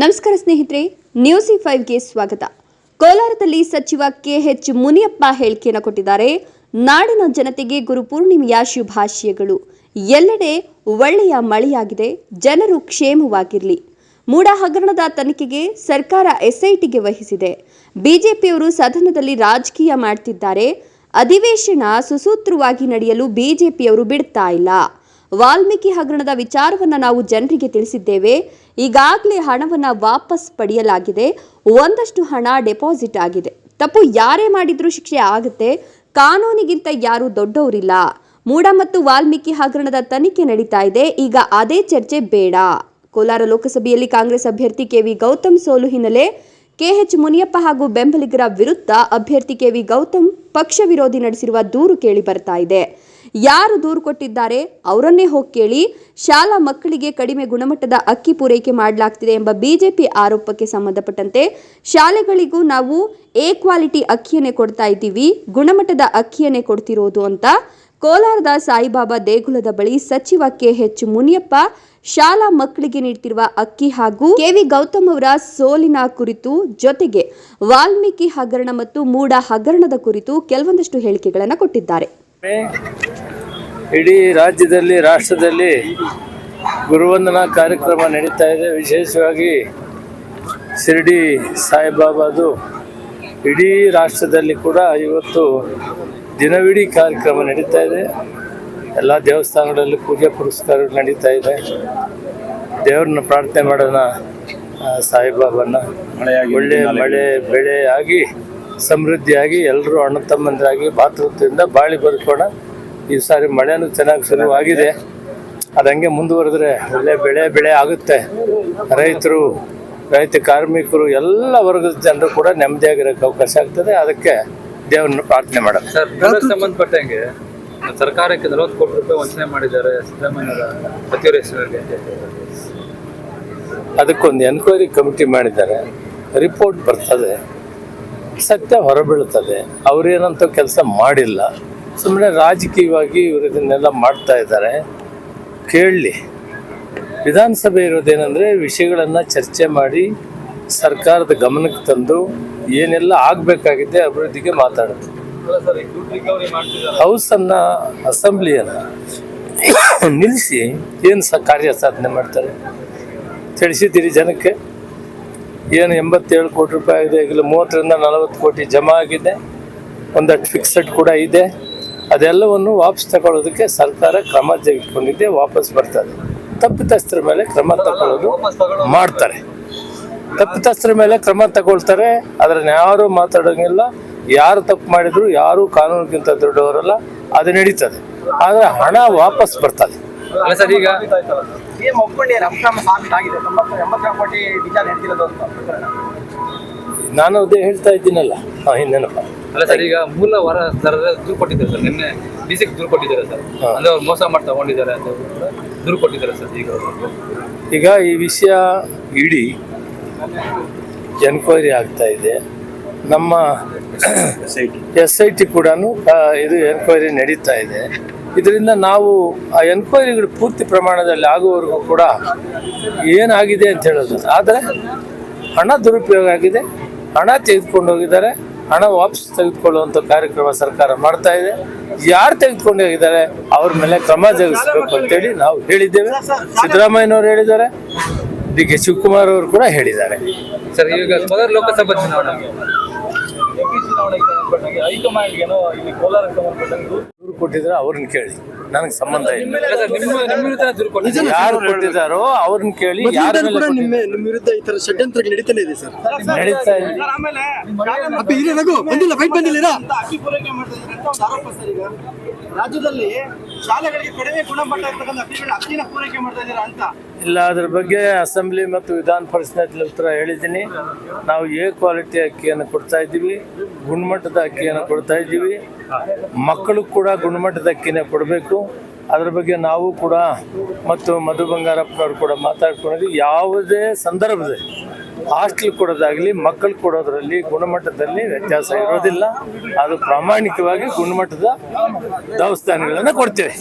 ನಮಸ್ಕಾರ ಸ್ನೇಹಿತರೆ ನ್ಯೂಸ್ ಈ ಫೈವ್ಗೆ ಸ್ವಾಗತ. ಕೋಲಾರದಲ್ಲಿ ಸಚಿವ ಕೆಎಚ್ ಮುನಿಯಪ್ಪ ಹೇಳಿಕೆಯನ್ನು ಕೊಟ್ಟಿದ್ದಾರೆ. ನಾಡಿನ ಜನತೆಗೆ ಗುರುಪೂರ್ಣಿಮೆಯ ಶುಭಾಶಯಗಳು. ಎಲ್ಲೆಡೆ ಒಳ್ಳೆಯ ಮಳೆಯಾಗಿದೆ, ಜನರು ಕ್ಷೇಮವಾಗಿರಲಿ. ಮೂಡ ಹಗರಣದ ತನಿಖೆಗೆ ಸರ್ಕಾರ ಎಸ್ಐಟಿಗೆ ವಹಿಸಿದೆ. ಬಿಜೆಪಿಯವರು ಸದನದಲ್ಲಿ ರಾಜಕೀಯ ಮಾಡ್ತಿದ್ದಾರೆ. ಅಧಿವೇಶನ ಸುಸೂತ್ರವಾಗಿ ನಡೆಯಲು ಬಿಜೆಪಿಯವರು ಬಿಡ್ತಾ ಇಲ್ಲ. ವಾಲ್ಮೀಕಿ ಹಗರಣದ ವಿಚಾರವನ್ನು ನಾವು ಜನರಿಗೆ ತಿಳಿಸಿದ್ದೇವೆ. ಈಗಾಗಲೇ ಹಣವನ್ನು ವಾಪಸ್ ಪಡೆಯಲಾಗಿದೆ. ಒಂದಷ್ಟು ಹಣ ಡೆಪಾಸಿಟ್ ಆಗಿದೆ. ತಪ್ಪು ಯಾರೇ ಮಾಡಿದ್ರೂ ಶಿಕ್ಷೆ ಆಗುತ್ತೆ. ಕಾನೂನಿಗಿಂತ ಯಾರೂ ದೊಡ್ಡವರಿಲ್ಲ. ಮೂಡ ಮತ್ತು ವಾಲ್ಮೀಕಿ ಹಗರಣದ ತನಿಖೆ ನಡೀತಾ ಇದೆ. ಈಗ ಅದೇ ಚರ್ಚೆ ಬೇಡ. ಕೋಲಾರ ಲೋಕಸಭೆಯಲ್ಲಿ ಕಾಂಗ್ರೆಸ್ ಅಭ್ಯರ್ಥಿ ಕೆವಿ ಗೌತಮ್ ಸೋಲು ಹಿನ್ನೆಲೆ ಕೆಎಚ್ ಮುನಿಯಪ್ಪ ಹಾಗೂ ಬೆಂಬಲಿಗರ ವಿರುದ್ಧ ಅಭ್ಯರ್ಥಿ ಕೆವಿ ಗೌತಮ್ ಪಕ್ಷ ವಿರೋಧಿ ನಡೆಸಿರುವ ದೂರು ಕೇಳಿ ಬರ್ತಾ ಇದೆ. ಯಾರು ದೂರು ಕೊಟ್ಟಿದ್ದಾರೆ ಅವರನ್ನೇ ಹೋಗಿ ಕೇಳಿ ಶಾಲಾ ಮಕ್ಕಳಿಗೆ ಕಡಿಮೆ ಗುಣಮಟ್ಟದ ಅಕ್ಕಿ ಪೂರೈಕೆ ಮಾಡಲಾಗ್ತಿದೆ ಎಂಬ ಬಿಜೆಪಿ ಆರೋಪಕ್ಕೆ ಸಂಬಂಧಪಟ್ಟಂತೆ ಶಾಲೆಗಳಿಗೂ ನಾವು ಎ ಕ್ವಾಲಿಟಿ ಅಕ್ಕಿಯನ್ನೇ ಕೊಡ್ತಾ ಇದ್ದೀವಿ, ಗುಣಮಟ್ಟದ ಅಕ್ಕಿಯನ್ನೇ ಕೊಡ್ತಿರೋದು ಅಂತ ಕೋಲಾರದ ಸಾಯಿಬಾಬಾ ದೇಗುಲದ ಬಳಿ ಸಚಿವ ಕೆಎಚ್ ಮುನಿಯಪ್ಪ ಶಾಲಾ ಮಕ್ಕಳಿಗೆ ನೀಡ್ತಿರುವ ಅಕ್ಕಿ ಹಾಗೂ ಕೆವಿ ಗೌತಮ್ ಅವರ ಸೋಲಿನ ಕುರಿತು ಜೊತೆಗೆ ವಾಲ್ಮೀಕಿ ಹಗರಣ ಮತ್ತು ಮೂಡ ಹಗರಣದ ಕುರಿತು ಕೆಲವೊಂದಷ್ಟು ಹೇಳಿಕೆಗಳನ್ನು ಕೊಟ್ಟಿದ್ದಾರೆ. ಇಡೀ ರಾಜ್ಯದಲ್ಲಿ, ರಾಷ್ಟ್ರದಲ್ಲಿ ಗುರುವಂದನಾ ಕಾರ್ಯಕ್ರಮ ನಡೀತಾ ಇದೆ. ವಿಶೇಷವಾಗಿ ಶಿರ್ಡಿ ಸಾಯಿಬಾಬಾದು ಇಡೀ ರಾಷ್ಟ್ರದಲ್ಲಿ ಕೂಡ ಇವತ್ತು ದಿನವಿಡೀ ಕಾರ್ಯಕ್ರಮ ನಡೀತಾ ಇದೆ. ಎಲ್ಲ ದೇವಸ್ಥಾನಗಳಲ್ಲಿ ಪೂಜೆ ಪುರಸ್ಕಾರಗಳು ನಡೀತಾ ಇದೆ. ದೇವ್ರನ್ನ ಪ್ರಾರ್ಥನೆ ಮಾಡೋಣ ಸಾಯಿಬಾಬನ. ಒಳ್ಳೆಯ ಒಳ್ಳೆ ಮಳೆ ಬೆಳೆ ಆಗಿ ಸಮೃದ್ಧಿಯಾಗಿ ಎಲ್ಲರೂ ಅಣ್ಣ ತಮ್ಮಂದರಾಗಿ ಭಾತೃತ್ವದಿಂದ ಬಾಳಿ ಬರ್ಕೋಣ ಈ ಸಾರಿ ಮಳೆನೂ ಚೆನ್ನಾಗಿ ಶುರುವಾಗಿದೆ ಅದು ಹಂಗೆ ಮುಂದುವರೆದ್ರೆ ಒಳ್ಳೆ ಬೆಳೆ ಬೆಳೆ ಆಗುತ್ತೆ. ರೈತರು ರೈತ ಕಾರ್ಮಿಕರು ಎಲ್ಲ ವರ್ಗದ ಜನರು ಕೂಡ ನೆಮ್ಮದಿಯಾಗಿರೋಕ್ಕೆ ಅವಕಾಶ ಆಗ್ತದೆ. ಅದಕ್ಕೆ ದೇವ್ರನ್ನ ಪ್ರಾರ್ಥನೆ ಮಾಡೋದು. ಸರ್ ಸಂಬಂಧಪಟ್ಟಂಗೆ ಸರ್ಕಾರಕ್ಕೆ ನಲವತ್ತು ಕೋಟಿ ರೂಪಾಯಿ ವಂಚನೆ ಮಾಡಿದ್ದಾರೆ ಸಿದ್ದರಾಮಯ್ಯ ಸಚಿವರ ಹೆಸರಲ್ಲಿ ಅದಕ್ಕೊಂದು ಎನ್ಕ್ವೈರಿ ಕಮಿಟಿ ಮಾಡಿದ್ದಾರೆ. ರಿಪೋರ್ಟ್ ಬರ್ತದೆ. ಸತ್ಯ ಹೊರಬೀಳ್ತದೆ ಅವರೇನಂತ ಕೆಲಸ ಮಾಡಿಲ್ಲ. ಸುಮ್ಮನೆ ರಾಜಕೀಯವಾಗಿ ಇವರು ಇದನ್ನೆಲ್ಲ ಮಾಡ್ತಾ ಇದ್ದಾರೆ. ಕೇಳಲಿ ವಿಧಾನಸಭೆ ಇರೋದೇನೆಂದರೆ ವಿಷಯಗಳನ್ನು ಚರ್ಚೆ ಮಾಡಿ ಸರ್ಕಾರದ ಗಮನಕ್ಕೆ ತಂದು ಏನೆಲ್ಲ ಆಗಬೇಕಾಗಿದೆ ಅಭಿವೃದ್ಧಿಗೆ ಈಗ ಮಾಡ್ತಿದ್ದಾರೆ? ಹೌಸನ್ನು ಅಸೆಂಬ್ಲಿಯನ್ನು ನಿಲ್ಲಿಸಿ ಏನು ಸ ಕಾರ್ಯ ಸಾಧನೆ ಮಾಡ್ತಾರೆ? ತಿಳಿಸಿದ್ದೀರಿ ಜನಕ್ಕೆ. ಏನು ಎಂಬತ್ತೇಳು ಕೋಟಿ ರೂಪಾಯಿ ಆಗಿದೆ ಈಗಲೂ ಮೂವತ್ತರಿಂದ ನಲವತ್ತು ಕೋಟಿ ಜಮಾ ಆಗಿದೆ. ಒಂದಷ್ಟು ಫಿಕ್ಸಡ್ ಕೂಡ ಇದೆ. ಅದೆಲ್ಲವನ್ನು ವಾಪಸ್ ತಗೊಳ್ಳೋದಕ್ಕೆ ಸರ್ಕಾರ ಕ್ರಮ ತೆಗೆದುಕೊಂಡಿದ್ದೆ ವಾಪಸ್ ಬರ್ತದೆ. ತಪ್ಪಿತಸ್ಥರ ಮೇಲೆ ಕ್ರಮ ತಗೊಳ್ಳೋದು ಮಾಡ್ತಾರೆ. ತಪ್ಪಿತಸ್ಥರ ಮೇಲೆ ಕ್ರಮ ತಗೊಳ್ತಾರೆ ಅದನ್ನ ಯಾರು ಮಾತಾಡೋಂಗಿಲ್ಲ. ಯಾರು ತಪ್ಪು ಮಾಡಿದ್ರು ಯಾರು ಕಾನೂನಿಗಿಂತ ದೊಡ್ಡವರಲ್ಲ ಅದು ನಡೀತದೆ. ಆದರೆ ಹಣ ವಾಪಸ್ ಬರ್ತದೆ. ಅಲ್ಲ ಸರ್ ಈಗ ನಾನು ಅದೇ ಹೇಳ್ತಾ ಇದ್ದೀನಲ್ಲ ಹಾಂ ಇನ್ನೇನಪ್ಪ. ಅಲ್ಲ ಸರ್ ಈಗ ಮೂಲ ವರ ದರದ ದೂರು ಕೊಟ್ಟಿದ್ದಾರೆ ಸರ್. ನಿನ್ನೆ ಡಿ ಸಿಗೆ ದೂರು ಕೊಟ್ಟಿದ್ದಾರೆ ಸರ್. ಅಂದ್ರೆ ಅವ್ರು ಮೋಸ ಮಾಡಿ ತಗೊಂಡಿದ್ದಾರೆ ಅಂತ ದೂರು ಕೊಟ್ಟಿದ್ದಾರೆ ಸರ್ ಈಗ ಈಗ ಈ ವಿಷಯ ಇಡೀ ಎನ್ಕ್ವೈರಿ ಆಗ್ತಾ ಇದೆ. ನಮ್ಮ ಎಸ್ ಐ ಟಿ ಕೂಡ ಇದು ಎನ್ಕ್ವೈರಿ ನಡೀತಾ ಇದೆ. ಇದರಿಂದ ನಾವು ಆ ಎನ್ಕ್ವೈರಿಗಳು ಪೂರ್ತಿ ಪ್ರಮಾಣದಲ್ಲಿ ಆಗುವವರೆಗೂ ಕೂಡ ಏನಾಗಿದೆ ಅಂತ ಹೇಳೋದು. ಆದರೆ ಹಣ ದುರುಪಯೋಗ ಆಗಿದೆ. ಹಣ ತೆಗೆದುಕೊಂಡು ಹೋಗಿದ್ದಾರೆ. ಹಣ ವಾಪಸ್ ತೆಗೆದುಕೊಳ್ಳುವಂಥ ಕಾರ್ಯಕ್ರಮ ಸರ್ಕಾರ ಮಾಡ್ತಾ ಇದೆ. ಯಾರು ತೆಗೆದುಕೊಂಡು ಹೋಗಿದ್ದಾರೆ, ಅವ್ರ ಮೇಲೆ ಕ್ರಮ ಜರುಗಿಸಬೇಕು ಅಂತೇಳಿ ನಾವು ಹೇಳಿದ್ದೇವೆ. ಸಿದ್ದರಾಮಯ್ಯನವರು ಹೇಳಿದ್ದಾರೆ. ಡಿ ಕೆ ಶಿವಕುಮಾರ್ ಅವರು ಕೂಡ ಹೇಳಿದ್ದಾರೆ. ಸರ್, ಈಗ ಕೋಲಾರ ಲೋಕಸಭಾ ಚುನಾವಣೆ ಎಂಪಿ ಚುನಾವಣೆಗೆ ಸಂಬಂಧಪಟ್ಟಂಗೆ ಹೈಕಮಾಂಡ್ ಏನೋ ಇಲ್ಲಿ ಕೋಲಾರಕ್ಕೆ ಸಂಬಂಧಪಟ್ಟಂಗೆ ದೂರು ಕೊಟ್ಟಿದ್ರೆ ಅವ್ರನ್ನ ಕೇಳಿ. ನನಗೆ ಸಂಬಂಧ ಇಲ್ಲ. ಯಾರು ಕೊಟ್ಟಿದ್ದಾರೋ ಅವ್ರನ್ನ ಕೇಳಿ ಯಾರ ಮೇಲೆ ಕೂಡ ನಿಮ್ಮ ನಿಮ್ಮ ವಿರುದ್ಧ ಈ ತರ ಷಡ್ಯಂತ್ರ ನಡೀತಾನೆ ಇದೆ ಸರ್. ನಡೀತಾ ಇದೆ. ಸರ್, ಆಮೇಲೆ ಅಪ್ಪ ಇಲ್ಲಿ ರಘು ಬಂದಿಲ್ಲ ಫೈಟ್ ಬಂದಿಲ್ಲ ಅಂತ ಅಕ್ಕಿ ಪೂರೈಕೆ ಮಾಡ್ತಾ ಇದ್ದಾರೆ ಅಂತ ಒಂದು ಆರೋಪ ಸರ್ ಈಗ? ರಾಜ್ಯದಲ್ಲಿ ಶಾಲೆಗಳಿಗೆ ಕಡಿಮೆ ಗುಣಮಟ್ಟ ಇರ್ತಕ್ಕಂಥ ಅಕ್ಕಿಗಳ ಅಕ್ಕಿನ ಪೂರೈಕೆ ಮಾಡ್ತಾ ಇದ್ದೀರಾ ಅಂತ? ಇಲ್ಲ ಅದ್ರ ಬಗ್ಗೆ ಅಸೆಂಬ್ಲಿ ಮತ್ತು ವಿಧಾನ ಪರಿಷತ್ನಲ್ಲಿ ಉತ್ತರ ಹೇಳಿದ್ದೀನಿ. ನಾವು ಎ ಕ್ವಾಲಿಟಿ ಅಕ್ಕಿಯನ್ನು ಕೊಡ್ತಾ ಇದ್ದೀವಿ ಗುಣಮಟ್ಟದ ಅಕ್ಕಿಯನ್ನು ಕೊಡ್ತಾ ಇದ್ದೀವಿ. ಮಕ್ಕಳು ಕೂಡ ಗುಣಮಟ್ಟದ ಅಕ್ಕಿನೇ ಕೊಡಬೇಕು. ಅದ್ರ ಬಗ್ಗೆ ನಾವು ಕೂಡ ಮತ್ತು ಮಧು ಬಂಗಾರಪ್ಪನವರು ಕೂಡ ಮಾತಾಡ್ಕೊಂಡಿದ್ವಿ ಯಾವುದೇ ಸಂದರ್ಭದಲ್ಲಿ ಹಾಸ್ಟೆಲ್ ಕೊಡೋದಾಗಲಿ, ಮಕ್ಕಳು ಕೊಡೋದ್ರಲ್ಲಿ ಗುಣಮಟ್ಟದಲ್ಲಿ ವ್ಯತ್ಯಾಸ ಇರೋದಿಲ್ಲ. ಅದು ಪ್ರಾಮಾಣಿಕವಾಗಿ ಗುಣಮಟ್ಟದ ದವಸ್ಥಾನಗಳನ್ನು ಕೊಡ್ತೇವೆ.